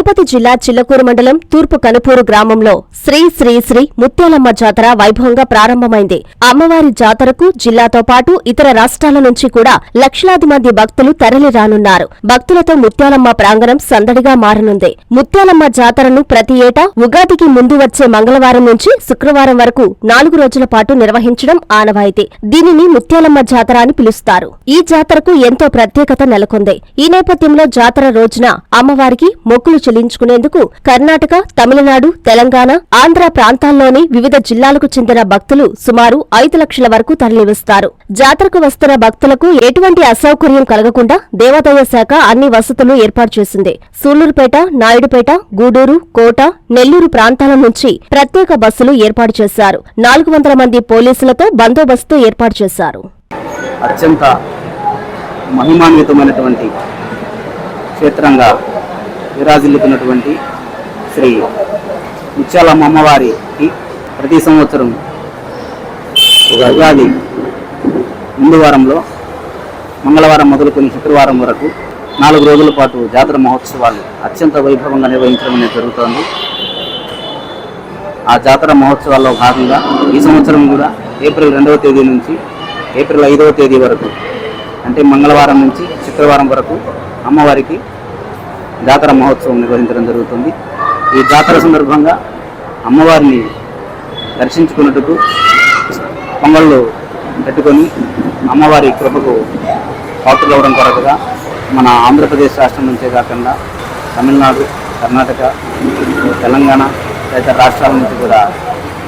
తిరుపతి జిల్లా చిల్లకూరు మండలం తూర్పు కనుపూరు గ్రామంలో శ్రీ శ్రీ శ్రీ ముత్యాలమ్మ జాతర వైభవంగా ప్రారంభమైంది. అమ్మవారి జాతరకు జిల్లాతో పాటు ఇతర రాష్ట్రాల నుంచి కూడా లక్షలాది మంది భక్తులు తరలి రానున్నారు. భక్తులతో ముత్యాలమ్మ ప్రాంగణం సందడిగా మారనుంది. ముత్యాలమ్మ జాతరను ప్రతి ఏటా ఉగాదికి ముందు వచ్చే మంగళవారం నుంచి శుక్రవారం వరకు నాలుగు రోజుల పాటు నిర్వహించడం ఆనవాయితీ. దీనిని ముత్యాలమ్మ జాతర అని పిలుస్తారు. ఈ జాతరకు ఎంతో ప్రత్యేకత నెలకొంది. ఈ నేపథ్యంలో జాతర రోజున అమ్మవారికి మొక్కులు చెల్లించుకునేందుకు కర్ణాటక తమిళనాడు తెలంగాణ ఆంధ్ర ప్రాంతాల్లోని వివిధ జిల్లాలకు చెందిన భక్తులు సుమారు ఐదు లక్షల వరకు తరలివస్తారు. జాతరకు వస్తున్న భక్తులకు ఎటువంటి అసౌకర్యం కలగకుండా దేవాదాయ శాఖ అన్ని వసతులు ఏర్పాటు చేసింది. సూళ్ళూరుపేట నాయుడుపేట గూడూరు కోట నెల్లూరు ప్రాంతాల నుంచి ప్రత్యేక బస్సులు ఏర్పాటు చేశారు. నాలుగు వందల మంది పోలీసులతో బందోబస్తు ఏర్పాటు చేశారు. అత్యంత మహిమాన్వితమైనటువంటి క్షేత్రంగా విరాజిల్లుతున్నటువంటి శ్రీ ముత్యాలమ్మ అమ్మవారికి ప్రతి సంవత్సరం ఉగాది ముందు వారంలో మంగళవారం మొదలుకొని శుక్రవారం వరకు నాలుగు రోజుల పాటు జాతర మహోత్సవాలు అత్యంత వైభవంగా నిర్వహించడం అనేది జరుగుతోంది. ఆ జాతర మహోత్సవాల్లో భాగంగా ఈ సంవత్సరం కూడా ఏప్రిల్ రెండవ తేదీ నుంచి ఏప్రిల్ ఐదవ తేదీ వరకు అంటే మంగళవారం నుంచి శుక్రవారం వరకు అమ్మవారికి జాతర మహోత్సవం నిర్వహించడం జరుగుతుంది. ఈ జాతర సందర్భంగా అమ్మవారిని దర్శించుకున్నట్టుకు పొంగళ్ళు పెట్టుకొని అమ్మవారి కృపకు పాత్రలవడం కొరకుగా మన ఆంధ్రప్రదేశ్ రాష్ట్రం నుంచే కాకుండా తమిళనాడు కర్ణాటక తెలంగాణ తదితర రాష్ట్రాల నుంచి కూడా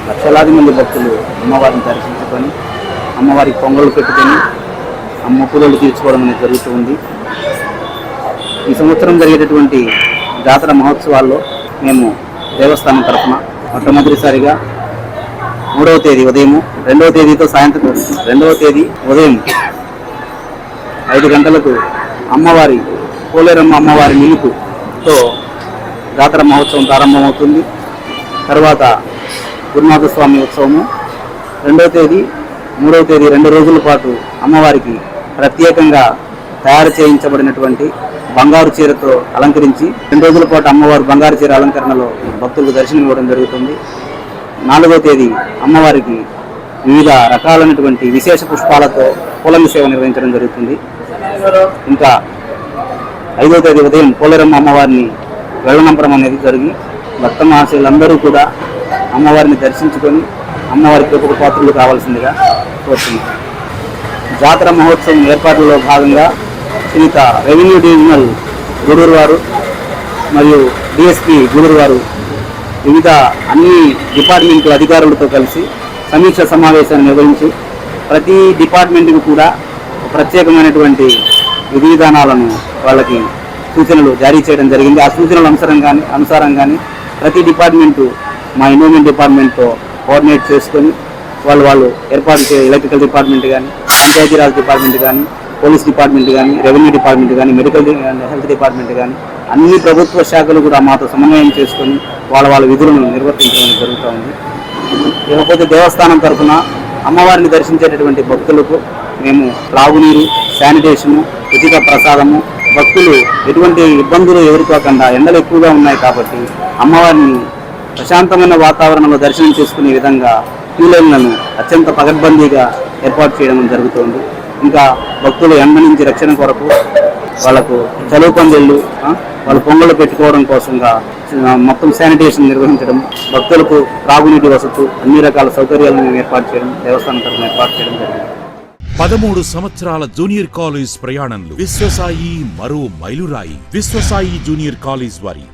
లక్షలాది మంది భక్తులు అమ్మవారిని దర్శించుకొని అమ్మవారికి పొంగళ్ళు పెట్టుకొని అమ్మ మొక్కులు తీర్చుకోవడం అనేది జరుగుతూ ఉంది. ఈ సంవత్సరం జరిగేటటువంటి జాతర మహోత్సవాల్లో మేము దేవస్థానం తరఫున మొట్టమొదటిసారిగా మూడవ తేదీ ఉదయం రెండవ తేదీతో సాయంత్రం రెండవ తేదీ ఉదయం ఐదు గంటలకు అమ్మవారి పోలేరమ్మ అమ్మవారి నిలుపుతో జాతర మహోత్సవం ప్రారంభమవుతుంది. తర్వాత గురునాథ స్వామి ఉత్సవము రెండవ తేదీ మూడవ తేదీ రెండు రోజుల పాటు అమ్మవారికి ప్రత్యేకంగా తయారు చేయించబడినటువంటి బంగారు చీరతో అలంకరించి రెండు రోజుల పాటు అమ్మవారు బంగారు చీర అలంకరణలో భక్తులకు దర్శనం ఇవ్వడం జరుగుతుంది. నాలుగో తేదీ అమ్మవారికి వివిధ రకాలైనటువంటి విశేష పుష్పాలతో పూలమి సేవ నిర్వహించడం జరుగుతుంది. ఇంకా ఐదవ తేదీ ఉదయం పోలేరమ్మ అమ్మవారిని వెళ్ళనంపడం అనేది జరిగి భక్త మహాశీలందరూ కూడా అమ్మవారిని దర్శించుకొని అమ్మవారి కృపకు పాత్రలు కావాల్సిందిగా కోరుతున్నారు జాతర మహోత్సవం ఏర్పాట్లలో భాగంగా శ్రీత రెవెన్యూ డివిజనల్ గూడూరు వారు మరియు డిఎస్పి గూడూరు వారు వివిధ అన్ని డిపార్ట్మెంట్ల అధికారులతో కలిసి సమీక్ష సమావేశాన్ని నిర్వహించి ప్రతి డిపార్ట్మెంట్కి కూడా ప్రత్యేకమైనటువంటి విధి విధానాలను వాళ్ళకి సూచనలు జారీ చేయడం జరిగింది. ఆ సూచనల అనుసరంగానే అనుసారంగానే ప్రతి డిపార్ట్మెంటు మా ఎన్విరాన్మెంట్ డిపార్ట్మెంట్తో కోఆర్డినేట్ చేసుకొని వాళ్ళు వాళ్ళు ఏర్పాటు చే ఎలక్ట్రికల్ డిపార్ట్మెంట్ కానీ పంచాయతీరాజ్ డిపార్ట్మెంట్ కానీ పోలీస్ డిపార్ట్మెంట్ కానీ రెవెన్యూ డిపార్ట్మెంట్ కానీ మెడికల్ అండ్ హెల్త్ డిపార్ట్మెంట్ కానీ అన్ని ప్రభుత్వ శాఖలు కూడా మాతో సమన్వయం చేసుకొని వాళ్ళ వాళ్ళ విధులను నిర్వర్తించడం జరుగుతూ ఉంది. ఇకపోతే దేవస్థానం తరఫున అమ్మవారిని దర్శించేటటువంటి భక్తులకు మేము త్రాగునీరు శానిటేషను ఉచిత ప్రసాదము భక్తులు ఎటువంటి ఇబ్బందులు ఎదుర్కోకుండా ఎండలు ఎక్కువగా ఉన్నాయి కాబట్టి అమ్మవారిని ప్రశాంతమైన వాతావరణంలో దర్శనం చేసుకునే విధంగా క్యూలైన్లను అత్యంత పగడ్బందీగా ఏర్పాటు చేయడం జరుగుతోంది. ఇంకా భక్తులు ఎండ నుంచి రక్షణ కొరకు వాళ్ళకు చలువు పందిళ్ళు వాళ్ళు పొంగళ్ళు పెట్టుకోవడం కోసంగా మొత్తం శానిటేషన్ నిర్వహించడం భక్తులకు త్రాగునీటి వసతు అన్ని రకాల సౌకర్యాలను ఏర్పాటు చేయడం దేవస్థానం తరఫున ఏర్పాటు చేయడం జరిగింది. పదమూడు సంవత్సరాల జూనియర్ కాలేజ్ ప్రయాణంలో విశ్వసాయి మరో మైలురాయి. విశ్వసాయి జూనియర్ కాలేజ్ వారి